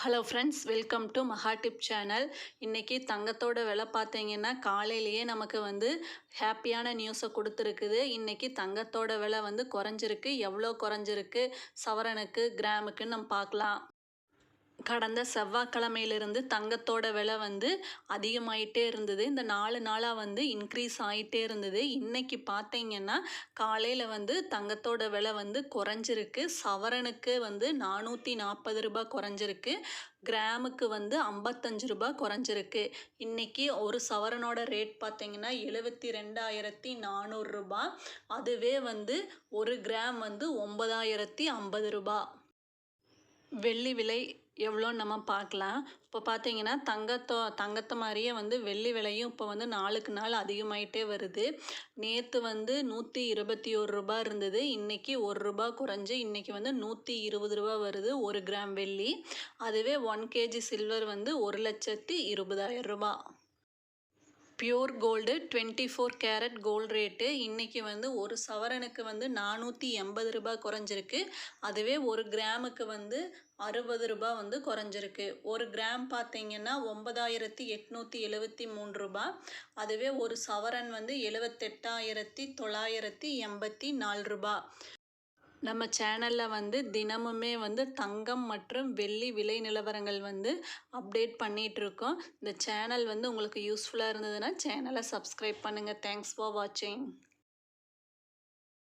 Hello friends welcome to Maha tip channel இன்றைக்கி தங்கத்தோட விலை பார்த்தீங்கன்னா காலையிலேயே நமக்கு வந்து ஹாப்பியான நியூஸை கொடுத்துருக்குது. இன்றைக்கி தங்கத்தோட விலை வந்து குறைஞ்சிருக்கு. எவ்வளோ குறைஞ்சிருக்கு? சவரனுக்கு கிராமுக்குன்னு நம்ம பார்க்கலாம். கடந்த செவ்வாய்க்கிழமையிலிருந்து தங்கத்தோட விலை வந்து அதிகமாயிட்டே இருந்தது. இந்த நாலு நாளாக வந்து இன்க்ரீஸ் ஆகிட்டே இருந்தது. இன்றைக்கி பார்த்தீங்கன்னா காலையில் வந்து தங்கத்தோட விலை வந்து குறைஞ்சிருக்கு. சவரனுக்கு வந்து நானூற்றி நாற்பது ரூபாய் குறைஞ்சிருக்கு. கிராமுக்கு வந்து ஐம்பத்தஞ்சு ரூபாய் குறைஞ்சிருக்கு. இன்றைக்கி ஒரு சவரனோட ரேட் பார்த்தீங்கன்னா எழுபத்தி ரெண்டாயிரத்தி நானூறுரூபா அதுவே வந்து ஒரு கிராம் வந்து ஒன்பதாயிரத்தி ஐம்பது ரூபா வெள்ளி விலை எவ்வளோன்னு நம்ம பார்க்கலாம். இப்போ பார்த்தீங்கன்னா தங்கத்தோ தங்கத்தை மாதிரியே வந்து வெள்ளி விலையும் இப்போ வந்து நாளுக்கு நாள் அதிகமாயிட்டே வருது. நேற்று வந்து நூற்றி இருபத்தி ஒரு ரூபா இருந்தது. இன்றைக்கி ஒரு ரூபா குறைஞ்சி இன்றைக்கி வந்து நூற்றி இருபது ரூபா வருது ஒரு கிராம் வெள்ளி. அதுவே ஒன் கேஜி சில்வர் வந்து ஒரு லட்சத்தி இருபதாயிரம் ரூபா pure gold twenty four carat gold rate இன்றைக்கி வந்து ஒரு சவரனுக்கு வந்து நானூற்றி எண்பது ரூபாய் குறைஞ்சிருக்கு. அதுவே ஒரு கிராமுக்கு வந்து அறுபது ரூபாய் வந்து குறைஞ்சிருக்கு. ஒரு கிராம் பார்த்திங்கன்னா ஒன்பதாயிரத்தி எட்நூற்றி எழுபத்தி மூணு ரூபாய். அதுவே ஒரு சவரன் வந்து எழுவத்தெட்டாயிரத்தி தொள்ளாயிரத்தி எண்பத்தி நாலு ரூபாய். நம்ம சேனலில் வந்து தினமுமே வந்து தங்கம் மற்றும் வெள்ளி விலை நிலவரங்கள் வந்து அப்டேட் பண்ணிகிட்ருக்கோம் இந்த சேனல் வந்து உங்களுக்கு யூஸ்ஃபுல்லாக இருந்ததுன்னா சேனலை சப்ஸ்கிரைப் பண்ணுங்கள் தேங்க்ஸ் ஃபார் வாட்சிங்